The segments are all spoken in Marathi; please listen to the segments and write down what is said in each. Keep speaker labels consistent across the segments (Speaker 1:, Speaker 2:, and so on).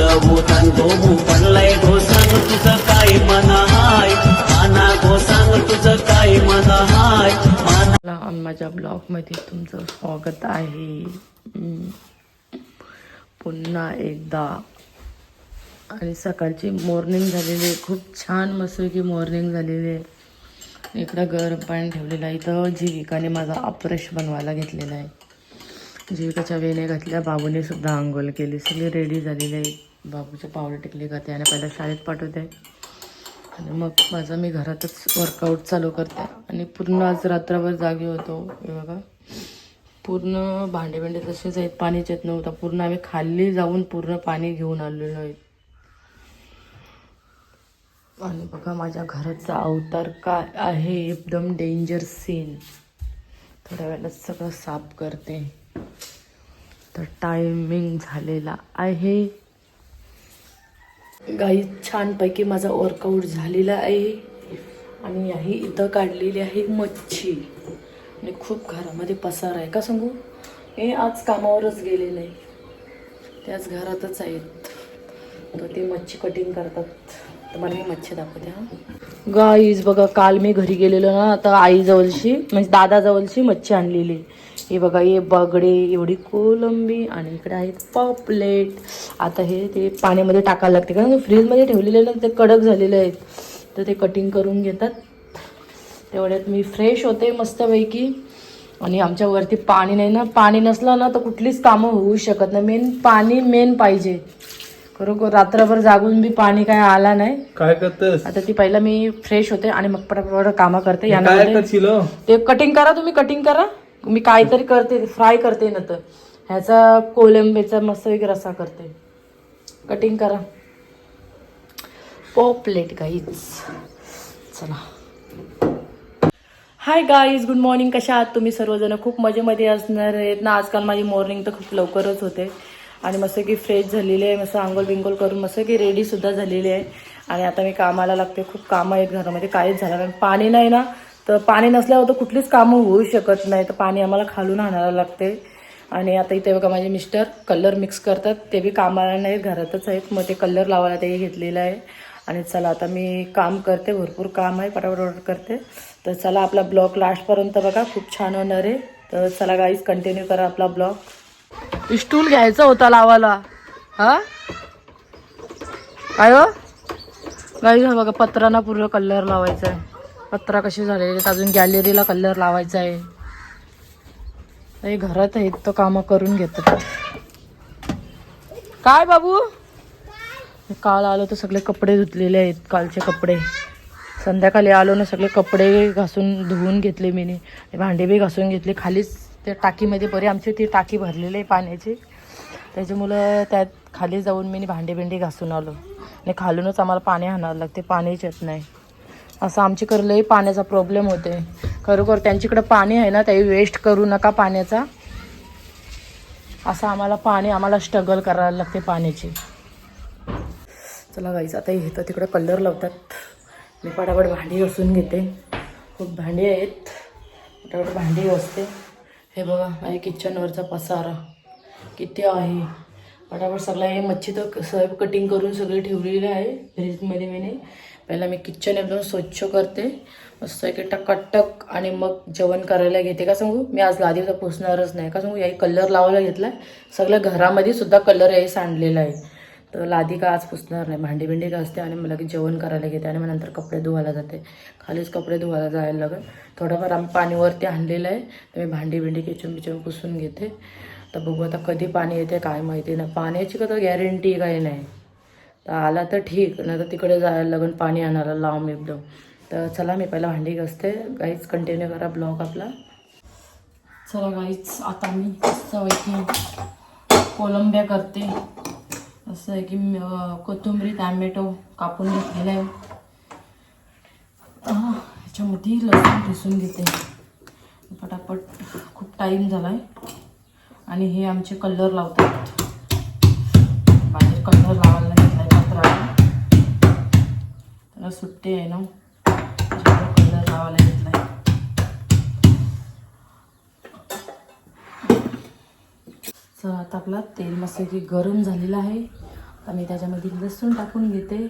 Speaker 1: भूतान गोमू पडलाय गो सांग तुझं काय मन हाय. माना गो सांग तुझं काय मन हाय. माना
Speaker 2: माझ्या ब्लॉगमध्ये तुमचं स्वागत आहे. पुन्हा एकदा. आणि सकाळची मॉर्निंग झालेली आहे. खूप छान मस्तपैकी मॉर्निंग झालेली आहे. इकडं गरम पाणी ठेवलेलं आहे. इथं जीविकाने माझा अप्रेश बनवायला घेतलेला आहे. जीविकाच्या वेणे घातल्या. बाबूने सुद्धा आंघोळ केली. सगळी रेडी झालेली आहे. बाबूचे पावले टिकले का त्याने पहिला शाळेत पाठवते. आणि मग माझं मी घरातच वर्कआउट चालू करते. आणि पूर्ण आज रात्रभर जागी होतो. हे बघा. पूर्ण भांडे भांडे तसेच आहेत पाणीच येत नव्हतं. पूर्ण आम्ही खाली जाऊन पूर्ण पाणी घेऊन आलेलो आहे. आणि बघा माझ्या घराचा अवतार काय आहे एकदम डेंजर सीन थोड्या वेळात सगळं साफ करते. तर टायमिंग झालेला आहे. गाई छानपैकी माझा वर्कआउट झालेला आहे. आणि याही इथं काढलेली आहे मच्छी. आणि खूप घरामध्ये पसार आहे. का सांगू? हे आज कामावरच गेले नाही. त्याच घरातच आहेत. तर ते मच्छी कटिंग करतात. तुम्हाला मी मच्छी दाखवते हा. गाईज बघा काल मी घरी गेलेलो ना आता आईजवळशी म्हणजे दादाजवळची मच्छी आणलेली. हे बघा हे बगडे एवढी कोलंबी आणि इकडे आहेत पॉपलेट. आता हे ते पाण्यामध्ये टाकायला लागते कारण फ्रीजमध्ये ठेवलेले ना ते कडक झालेले आहेत. तर ते कटिंग करून घेतात. तेवढ्यात मी फ्रेश होते मस्तपैकी. आणि आमच्या वरती पाणी नाही ना पाणी नसलं ना तर कुठलीच कामं होऊ शकत नाही. मेन पाणी मेन पाहिजे. खरोखर रात्रभर जागून बी पाणी काय आला नाही.
Speaker 3: काय करतस?
Speaker 2: आता ती पहिला मी फ्रेश होते आणि मग पटापट कामं करते? ते कटिंग करा तुम्ही कटिंग करा. मी काहीतरी करते फ्राय करते ना तर. ह्याचा कोलंबीचा मस्त वगैरे रसा करते. कटिंग करा. पॉपलेट गाईज चला. हाय गाईज गुड मॉर्निंग कशा आहात तुम्ही? सर्वजण खूप मजेमध्ये असणार आहेत. ना आजकाल माझी मॉर्निंग तर खूप लवकरच होते. आणि मस्त की फ्रेश झालेली आहे. मस्त आंघोळ बिंगोल करून मस्त की रेडीसुद्धा झालेली आहे. आणि आता मी कामाला लागते. खूप कामं आहेत घरामध्ये. काहीच झालं नाही. पाणी नाही ना. तर पाणी नसल्यावर तर कुठलीच कामं होऊ शकत नाही. तर पाणी आम्हाला खालून आणायला लागते. आणि आता इथे बघा माझे मिस्टर कलर मिक्स करतात. ते बी कामाला नाही घरातच आहेत. मग ते कलर लावायला ते घेतलेलं आहे. आणि चला आता मी काम करते. भरपूर काम आहे. पटापट ऑर्डर करते. तर चला आपला ब्लॉग लास्टपर्यंत बघा. खूप छान होणार आहे. तर चला गाईज कंटिन्यू करा आपला ब्लॉग. स्टूल घ्यायचा होता लावायला. हा? काय हो? गाईज हा बघा पत्रांना पूर्ण कलर लावायचा आहे. पत्रा कशी झालेली आहेत? अजून गॅलरीला कलर लावायचा आहे हे घरात आहेत तर कामं करून घेतात. काय बाबू? काल आलो तर सगळे कपडे धुतलेले आहेत कालचे कपडे. संध्याकाळी आलो ना सगळे कपडे घासून धुवून घेतले मी भांडे बी घासून घेतले. खालीच त्या टाकीमध्ये बरी आमची ती टाकी भरलेली आहे पाण्याची. त्याच्यामुळं त्यात खाली जाऊन मी भांडे बिंडे घासून आलो. आणि खालूनच आम्हाला पाणी आणावं लागते पाणीच येत नाही. असं आमच्याकडे लई पाण्याचा प्रॉब्लेम होते खरोखर त्यांच्याकडं पाणी आहे ना त्याही वेस्ट करू नका पाण्याचा. असं आम्हाला पाणी आम्हाला स्ट्रगल करायला लागते पाण्याची. चला गाईच आता तर तिकडं कलर लावतात. मी पटापट भांडी घसून घेते. खूप भांडी आहेत. पटापट भांडी घसते. हे बघा माझ्या किचनवरचा पसारा. किती आहे? पटापट सगळं हे मच्छी तर सर्व कटिंग करून सगळी ठेवलेली आहे. फ्रीजमध्ये मी पहिला मी किचन एकदम स्वच्छ करते. मस्त की टकाटक आणि मग जेवण करायला घेते. का सांगू? मी आज लादीचा पुसणारच नाही. का सांगू? याही कलर लावायला घेतला आहे सगळ्या घरामध्ये सुद्धा कलर याही सांडलेला आहे. तर लादी का आज पुसणार नाही. भांडी का घासते आणि मला की जेवण करायला घेते आणि मग नंतर कपडे धुवायला जाते. खालीच कपडे धुवायला जायला लागेल. थोडंफार आम्ही पाणीवरती आणलेलं आहे. तर मी भांडी भिंडी किचन बिचन पुसून घेते. तर बघू आता कधी पाणी येते काय माहिती नाही. पाण्याची का तर गॅरंटी काही नाही. तर आला तर ठीक नाही तर तिकडे जायला लागून पाणी आणायला लांब एकदम तर चला मी पहिला भांडी घसते. गाईच कंटिन्यू करा ब्लॉग आपला. चला गाईच आता मी मस्तपैकी कोलंब्या करते. असं आहे की कोथिंबरी टॅमॅटो कापून घेतलेला आहे. ह्याच्यामध्ये लसूण ठेसून घेते. पटापट खूप टाईम झाला आहे आणि हे आमचे कलर लावतात. बाहेर कलर लावायला त्याला सुट्टी आहे ना? कलर लावायला घेतला आता आपला तेल मस्त की गरम झालेला आहे. आता मी त्याच्यामध्ये लसूण टाकून घेते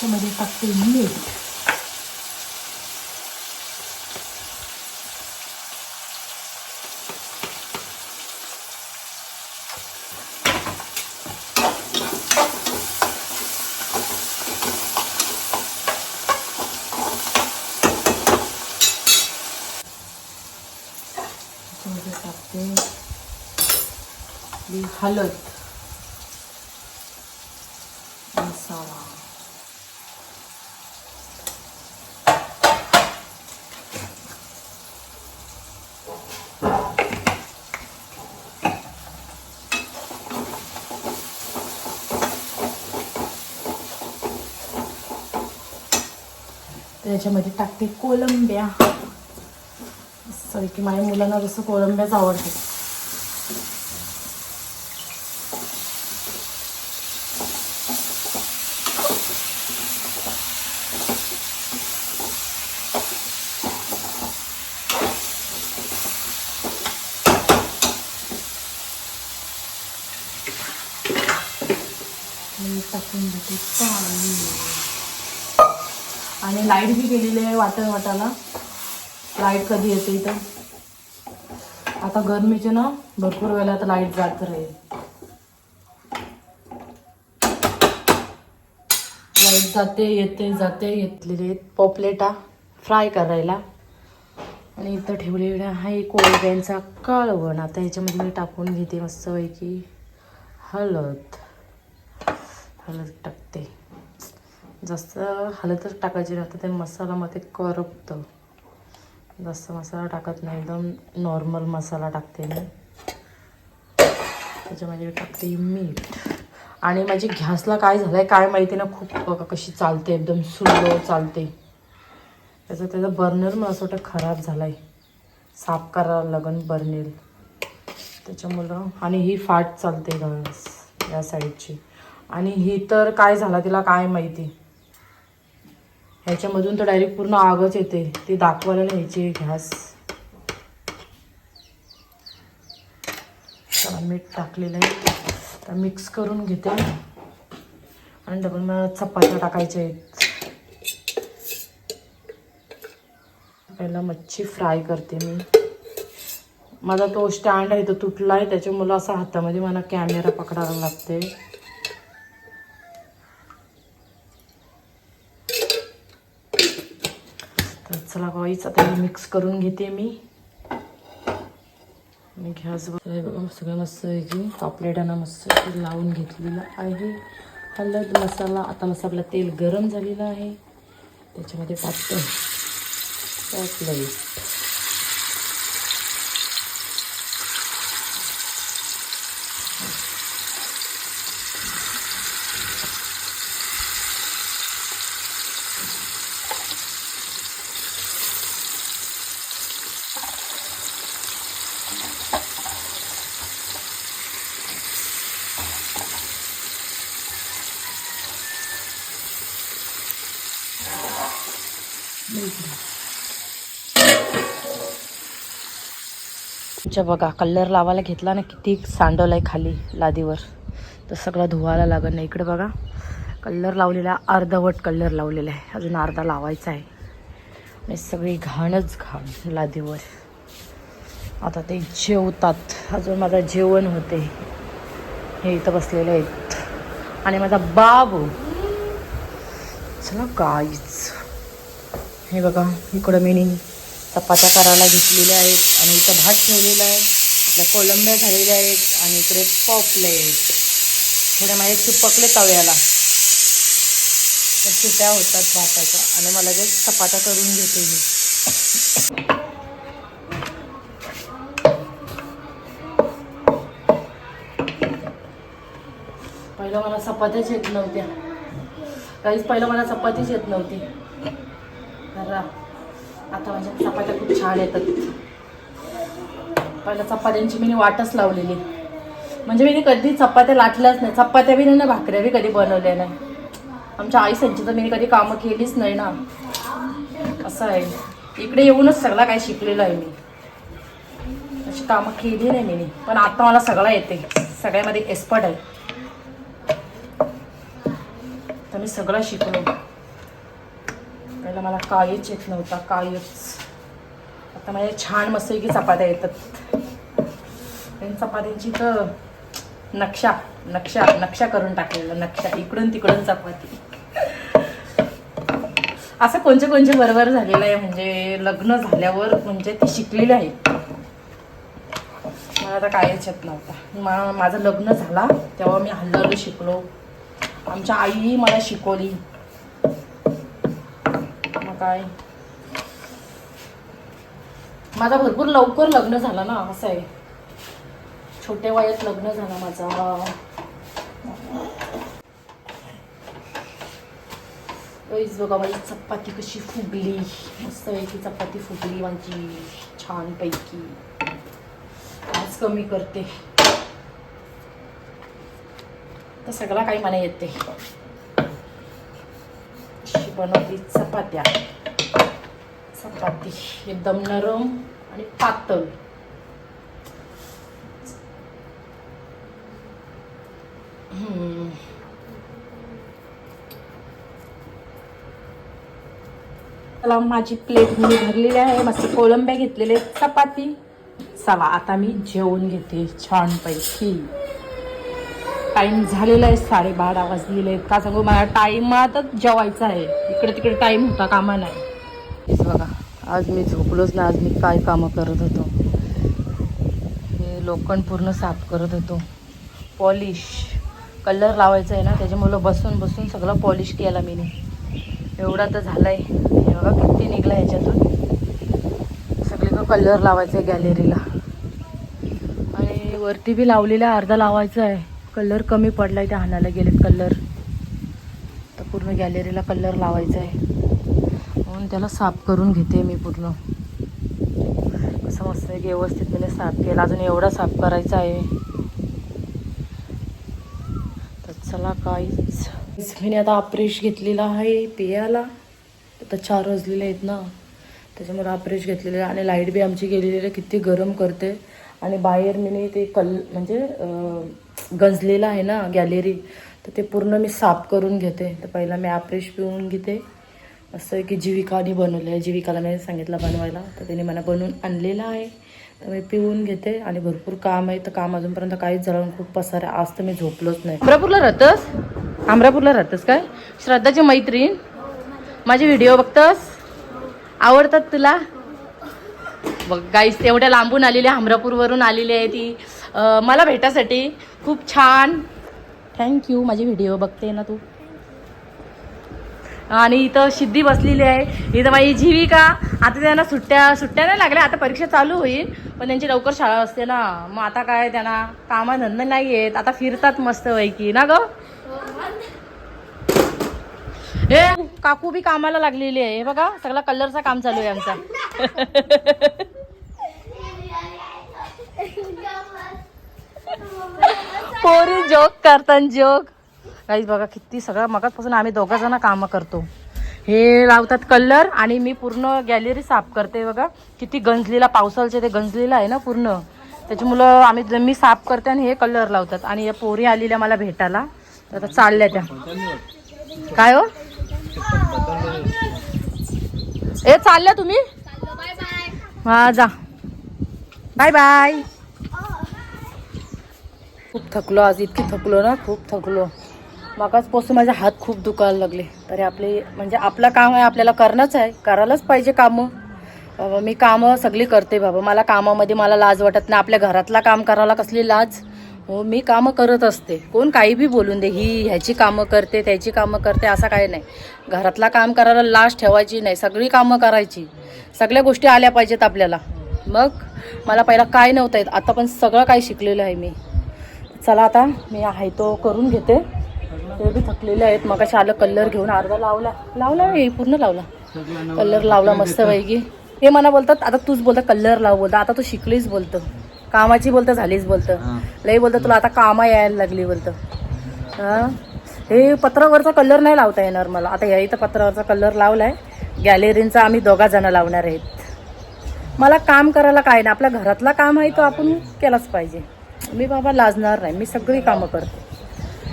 Speaker 2: त्यामध्ये टाकते मीठ त्यामध्ये टाकते आपली हळद मसाला. त्याच्यामध्ये टाकते कोलंब्या. सॉरी की माझ्या मुलांना जसं कोलंब्याच आवडते मी टाकून देते. पाणी आणि लाइट बी गेलेली आहे वाटण वाटाला लाइट कधी येते इथं? आता गरमीचे ना भरपूर वेळेला आता लाइट जात राहील. लाइट जाते येते जाते येतलेले आहेत पॉपलेटा फ्राय करायला. आणि इथं ठेवलेला आहे कोळब्यांचा काळवण. आता ह्याच्यामध्ये मी टाकून घेते मस्तपैकी. हळद. हळद टाकते. जास्त हळदच टाकायची राहतं ते मसालामध्ये करपतं. जास्त मसाला टाकत नाही एकदम नॉर्मल मसाला टाकते मी. त्याच्यामध्ये टाकते मीठ. आणि माझी घॅसला काय झालं आहे काय माहिती ना खूप कशी चालते एकदम सुलो चालते. त्याचं त्याचा बर्नर मला असं वाटतं खराब झाला आहे साफ करावं लगन बर्नेल त्याच्यामुळं आणि ही फाट चालते गॅस या साईडची आणि ही तर काय झाला तिला काय माहिती? ह्याच्यामधून तर डायरेक्ट पूर्ण आगच येते. ती दाखवायला न्यायची गॅस चला मीठ टाकलेलं आहे. तर मिक्स करून घेते. आणि डबल मला चपात्या टाकायच्या आहेत. पहिला मच्छी फ्राय करते मी. माझा तो स्टँड आहे तो तुटला आहे त्याच्यामुळं असा हातामध्ये मला कॅमेरा पकडायला लागते तर चला आता मिक्स करून घेते मी. मी गॅस बघा सगळं मस्त पैकी पापलेटांना मस्त लावून घेतलेलं आहे. हळद मसाला आता मस्त आपलं तेल गरम झालेलं आहे. त्याच्यामध्ये पापड पापलेट तुमच्या बघा कलर लावायला घेतला ना किती सांडवलं आहे खाली लादीवर. तर सगळं धुवायला लागत नाही. इकडे बघा कलर लावलेला अर्धवट कलर लावलेला आहे. अजून अर्धा लावायचा आहे. आणि सगळी घाणच घाण लादीवर. आता ते जेवतात. अजून माझं जेवण होते. हे इथं बसलेले आहेत. आणि माझा बाबू. चला काहीच हे बघा इकडं मी चपात्या करायला घेतलेल्या आहेत आणि इथं भात ठेवलेला आहे. इथल्या कोलंब्या झालेल्या आहेत आणि इकडे पॉपलेट थोडे माझे चिपकले तव्याला. त्या सुट्या होतात भाताच्या आणि मला जे चपात्या करून घेते मी. पहिलं मला चपात्याच येत नव्हत्या. काहीच पहिलं मला चपातीच येत नव्हती. तर आता माझ्या चपात्या खूप छान येतात पहिल्या चपात्यांची मी वाटच लावलेली. म्हणजे मी कधी चपात्या लाटल्याच नाही. चपात्या बी नाही ना भाकऱ्या बी कधी बनवल्या नाही. आमच्या आई संची तर मी कधी कामं केलीच नाही ना. असं आहे. इकडे येऊनच सगळा काय शिकलेलं आहे मी. अशी कामं केली नाही मी. पण आता मला सगळं येते. सगळ्यामध्ये एक्सपर्ट आहे. तर मी सगळं शिकलो. पहिला मला काळीच येत नव्हता काळीच आता माझ्या छान मस्तपैकी चपात्या येतात. चपात्यांची तर नक्षा नक्षा नक्षा करून टाकलेला नक्षा इकडून तिकडून चपाती. असं कोणचे कोणचे बरोबर झालेलं आहे म्हणजे लग्न झाल्यावर म्हणजे ते शिकलेले आहेत मला आता कायच येत नव्हता. मा माझं लग्न झाला तेव्हा मी हल्लू शिकलो. आमच्या आईही मला शिकवली. काय? माझा भरपूर लवकर लग्न झालं ना असं आहे. छोट्या वयात लग्न झालं माझा. वैस बघा माझी चपाती कशी फुगली. मस्त की चपाती फुगली माझी छान पैकी आज कमी करते. तर सगळा काही मला येते. बनवली चपात्या. चपाती एकदम नरम आणि पातळ. चला माझी प्लेट मी भरलेली आहे. मस्त कोळंब्या घेतलेले चपाती. चला आता मी जेवून घेते छानपैकी. टाईम झालेला आहे साडेबारा वाजलेले आहेत. का सांगू मला टाईमातच जेवायचं आहे. इकडे तिकडे टाईम होता कामा नाही. बघा आज मी झोपलोच ना आज मी काय कामं करत होतो. हे लोखंड पूर्ण साफ करत होतो. पॉलिश. कलर लावायचा आहे ना त्याच्यामुळं बसून बसून सगळं पॉलिश केला मी एवढा तर झाला आहे हे बघा किती निघला ह्याच्यातून. सगळीकडं कलर लावायचा आहे गॅलरीला आणि वरती बी लावलेला अर्धा लावायचा आहे. कलर कमी पडला आहे त्या हाणाला गेलेत कलर. तर पूर्ण गॅलरीला कलर लावायचा आहे म्हणून त्याला साफ करून घेते मी पूर्ण. कसं मस्त आहे की व्यवस्थित त्याने साफ केला. अजून एवढा साफ करायचा आहे तर चला काहीच मी आता अप्रेश घेतलेला आहे पियाला. आता चार वाजलेले आहेत ना. त्याच्यामुळे अप्रेश घेतलेलं आहे. आणि लाइट बी आमची गेलेली आहे. किती गरम करते. आणि बाहेर मी ते कल म्हणजे गंजलेलं आहे ना गॅलरी तर ते पूर्ण मी साफ करून घेते. तर पहिला मी ॲप्रेश पिऊन घेते. असं आहे की जीविकाने बनवलं आहे जीविकाला मी सांगितलं बनवायला. तर त्याने मला बनवून आणलेलं आहे. तर मी पिऊन घेते आणि भरपूर काम आहे. तर काम अजूनपर्यंत काहीच झालं खूप पसार. आहे आज तर मी झोपलोच नाही. अमरापूरला राहतस? अमरापूरला राहतस काय? श्रद्धाची मैत्रीण? माझे व्हिडिओ बघतस? आवडतात तुला? बघ गाईस एवढ्या लांबून आलेली आहे, आलेली आहे ती. मला भेटासाठी खूप छान. थँक्यू माझी व्हिडिओ बघते ना तू. आणि इथं सिद्धी बसलेली आहे. इथं माझी जीविका. आता त्यांना सुट्ट्या सुट्ट्या नाही लागल्या. आता परीक्षा चालू होईल. पण त्यांची लवकर शाळा असते ना. मग आता काय त्यांना कामाधंदा नाही येत. आता फिरतात मस्त पैकी ना ग? हे काकू बी कामाला लागलेली आहे. बघा सगळा कलरचा काम चालू आहे आमचा. पोरी जोक करतात जोक. काहीच बघा किती सगळं मगाचपासून आम्ही दोघा जण कामं करतो. हे लावतात कलर आणि मी पूर्ण गॅलरी साफ करते बघा. किती गंजलेला पावसाळचे ते गंजलेलं आहे ना पूर्ण. त्याच्यामुळं आम्ही मी साफ करते आणि हे कलर लावतात. आणि या पोरी आलेल्या मला भेटायला. तर आता चालल्या त्या. काय हो? ए चालल्या तुम्ही? हा जा. Bye bye. खूप थकलो आज इतकी थकलो ना खूप थकलो. मगाचपासून माझे हात खूप दुखायला लागले. तरी आपले म्हणजे आपलं काम आहे आपल्याला करणंच आहे. करायलाच पाहिजे कामं. बाबा मी कामं सगळी करते बाबा. मला कामामध्ये मला लाज वाटत नाही. आपल्या घरातला काम करायला कसली लाज? हो मी कामं करत असते. कोण काही बी बोलून दे. ही ह्याची कामं करते त्याची कामं करते असं काही नाही. घरातला काम करायला लाज ठेवायची नाही. सगळी कामं करायची. सगळ्या गोष्टी आल्या पाहिजेत आपल्याला. मग? मला पहिला काय नव्हतं येत. आता पण सगळं काही शिकलेलं आहे मी. चला आता मी आहे तो करून घेते. ते बी थकलेले आहेत. मग आलं कलर घेऊन अर्धा लावला. लावला पूर्ण लावला. कलर लावला मस्त पैकी. हे मला बोलतात आता तूच बोलता कलर लाव बोलता. आता तू शिकलीस बोलतं. कामाची बोलतं झालीस बोलतं. लई बोलतं तुला आता कामा यायला लागली बोलतं. हा? हे पत्रावरचा कलर नाही लावता येणार मला. आता या इथं पत्रावरचा कलर लावलाय. गॅलरींचा आम्ही दोघा जण लावणार आहेत. मला काम करायला काय नाही. आपल्या घरातला काम आहे तो आपण केलाच पाहिजे. मी बाबा लाजणार नाही. मी सगळी कामं करते.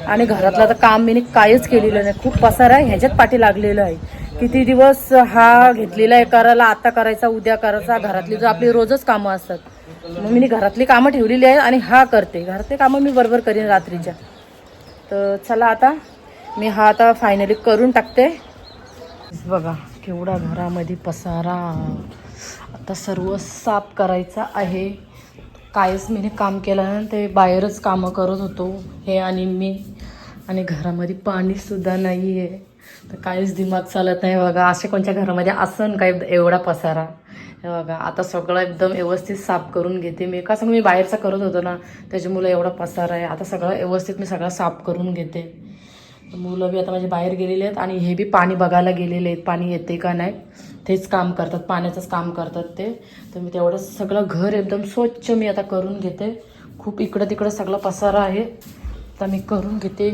Speaker 2: आणि घरातलं तर काम मी कायच केलेलं नाही. खूप पसार आहे. ह्याच्यात पाठी लागलेलं आहे. किती दिवस हा घेतलेला आहे करायला आता करायचा उद्या करायचा. घरातली जो आपली रोजच कामं असतात. मग मी घरातली कामं ठेवलेली आहे आणि हा करते. घरातली कामं मी बरोबर करीन रात्रीच्या. तर चला आता मी हा आता फायनली करून टाकते. बघा केवढा घरामध्ये पसारा. आता सर्व साफ करायचा आहे. कायच मी काम केलं ना ते बाहेरच कामं करत होतो हे आणि मी. आणि घरामध्ये पाणीसुद्धा नाही आहे तर काहीच दिमाग चालत नाही बघा. असे कोणत्या घरामध्ये असं काय एवढा पसारा? हे बघा आता सगळं एकदम व्यवस्थित साफ करून घेते मी. का सांगू मी बाहेरचा करत होतो ना त्याच्यामुळे एवढा पसारा आहे. आता सगळं व्यवस्थित मी सगळं साफ करून घेते. मुलं बी आता माझे बाहेर गेलेले आहेत आणि हे बी पाणी बघायला गेलेले आहेत. पाणी येते का नाही? तेच काम करतात पाण्याचंच काम करतात ते. तर मी तेवढं सगळं घर एकदम स्वच्छ मी आता करून घेते. खूप इकडं तिकडं सगळं पसारा आहे. तर मी करून घेते.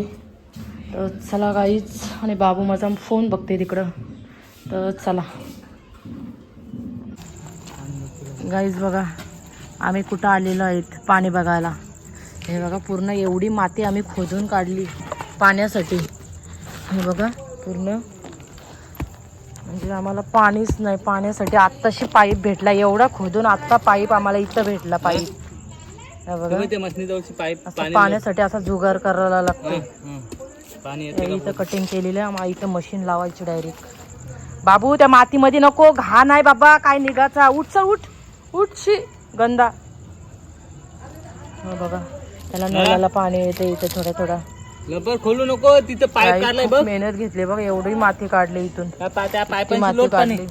Speaker 2: तर चला गाईच आणि बाबू माझा फोन बघते तिकडं. तर चला. गाईज बघा आम्ही कुठं आलेलो आहेत पाणी बघायला. हे बघा पूर्ण एवढी माती आम्ही खोदून काढली पाण्यासाठी. हे बघा पूर्ण म्हणजे आम्हाला पाणीच नाही पाण्यासाठी आत्ताशी पाईप भेटला एवढा खोदून आत्ता पाईप आम्हाला इथं भेटला पाईप. पाण्यासाठी असा जुगार करायला लागतो
Speaker 3: पाणी
Speaker 2: इथं कटिंग केलेलं आहे आम्हाला इथं मशीन लावायची डायरेक्ट बाबू त्या मातीमध्ये नको घाण आहे बाबा काय निघाचा. उठ चल उठ. उठ शी. गंदा. हो बघा त्याला नळाला पाणी येते इथे थोडा थोडा.
Speaker 3: लवकर खोलू नको तिथं पाईप काढलाय बघ.
Speaker 2: मेहनत घेतली बघ एवढी माती काढली इथून.
Speaker 3: त्या पा- त्या
Speaker 2: ती
Speaker 3: पाईपांची
Speaker 2: माती
Speaker 3: लोट पाणी
Speaker 2: काढली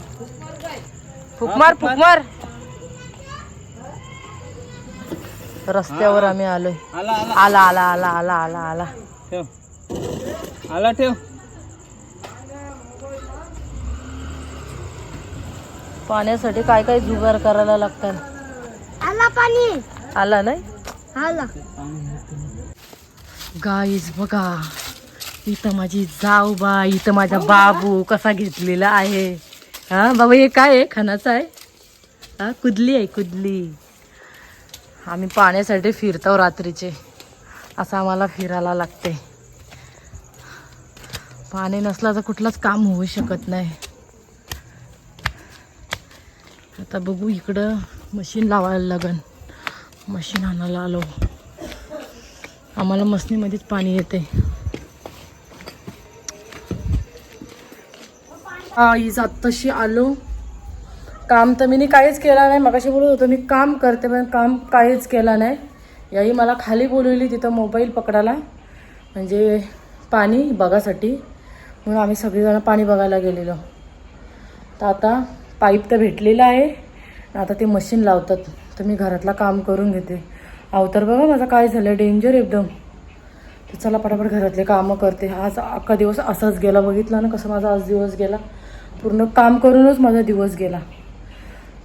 Speaker 2: फुकमार फुकमार रस्त्यावर आम्ही आलोय.
Speaker 3: आला आला.
Speaker 2: आला आला आला आला आला आला.
Speaker 3: ठेव. आला ठेव.
Speaker 2: पाण्यासाठी काय काय जुगार करायला लागतात
Speaker 4: आला पाणी.
Speaker 2: आला नाही?
Speaker 4: आला.
Speaker 2: गाईज बघा. इथं माझी जाऊ बा इथं माझा बाबू कसा घेतलेला आहे. हा बाबा हे काय आहे? खानाचं आहे? हा कुदली आहे कुदली. आम्ही पाण्यासाठी फिरतो रात्रीचे. असं आम्हाला फिरायला लागते. पाणी नसलं तर कुठलंच काम होऊ शकत नाही. आता बघू इकडं मशीन लावायला लागन. मशीन आणायला आलो. आम्हाला मसनीमध्येच पाणी येते हा हीच आत्ताशी आलो. काम तर मी काहीच केलं नाही. मगाशी बोलत होतो मी काम करते पण काम काहीच केलं नाही. याही मला खाली बोलवली तिथं मोबाईल पकडायला. म्हणजे पाणी बघासाठी. म्हणून आम्ही सगळीजणं पाणी बघायला गेलेलो. तर आता पाईप तर भेटलेला आहे. आता ते मशीन लावतात. तर मी घरातला काम करून घेते. अवतर बघा माझा काय झालं डेंजर एकदम. तर चला पटापट घरातले कामं करते. आज अख्खा दिवस असाच गेला. बघितला ना कसं माझा आज दिवस गेला. पूर्ण काम करूनच माझा दिवस गेला.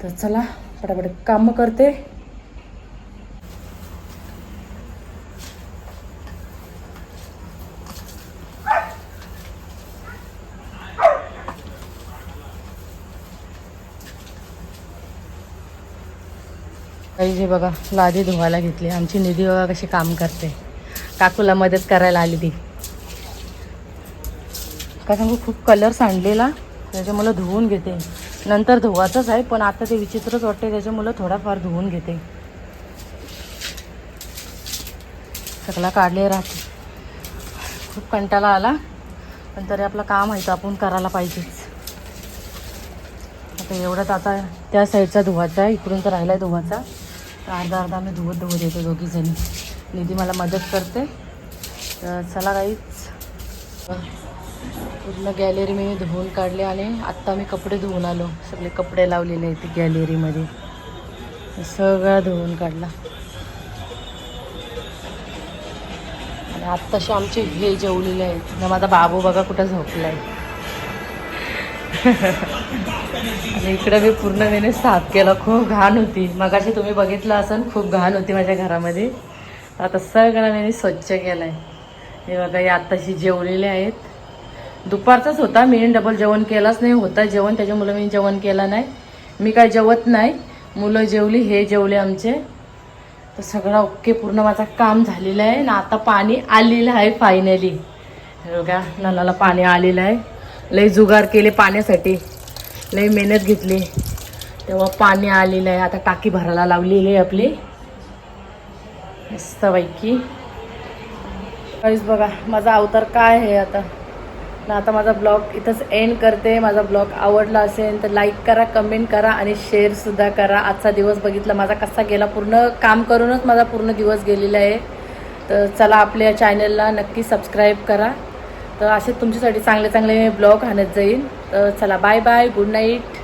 Speaker 2: तर चला पटापट कामं करते. काही जे बघा लादी धुवायला घेतली. आमची निधी बघा कशी काम करते. काकूला मदत करायला आली ती. काय सांगू खूप कलर सांडलेला त्याच्यामुळं धुवून घेते. नंतर धुवाचंच आहे पण आता ते विचित्रच वाटते त्याच्यामुळं थोडाफार धुवून घेते. सगळा काढले राहते. खूप कंटाळा आला. पण तरी आपलं काम आहे तर आपण करायला पाहिजेच. आता एवढ्यात आता त्या साईडचा धुवाचा आहे इकडून तर राहिला आहे धुवाचा. तर अर्धा अर्धा आम्ही धुवत धुवत येतो दोघी जणी. निधी मला मदत करते. तर चला काहीच पूर्ण गॅलरी मी धुवून काढले आणि आत्ता मी कपडे धुवून आलो. सगळे कपडे लावलेले आहेत गॅलरीमध्ये सगळा धुवून काढला. आणि आत्ताशी आमचे हे जेवलेले आहेत. ना माझा बाबू बघा कुठं झोपला आहे आणि मी पूर्ण वेळेने साफ केला. खूप घाण होती. मगाशी तुम्ही बघितलं असेल खूप घाण होती माझ्या घरामध्ये. आता सगळं मी स्वच्छ केलं आहे हे बघा या आत्ताशी जेवलेले आहेत. दुपारचाच होता. मी डबल जेवण केलाच नाही. होता जेवण त्याच्यामुळे मी जेवण केलं नाही. मी काय जेवत नाही. मुलं जेवली हे जेवले आमचे. तर सगळं ओके पूर्ण माझं काम झालेलं आहे. ना आता पाणी आलेलं आहे फायनली हे बघा नळाला पाणी आलेलं आहे. लई जुगार केले पाण्यासाठी. लई मेहनत घेतली. तेव्हा पाणी आलेलं आहे. आता टाकी भरायला लावलेली आहे आपली. मस्तपैकी. काहीच बघा माझा अवतार काय आहे आता? ना आता माझा ब्लॉग इथंच एंड करते. माझा ब्लॉग आवडला असेल तर लाईक करा कमेंट करा आणि शेअरसुद्धा करा. आजचा दिवस बघितला माझा कसा गेला? पूर्ण काम करूनच माझा पूर्ण दिवस गेलेला आहे. तर चला आपल्या चॅनलला नक्की सबस्क्राईब करा. तर असे तुमच्यासाठी चांगले चांगले ब्लॉग आणत जाईल तर चला बाय बाय गुड नाईट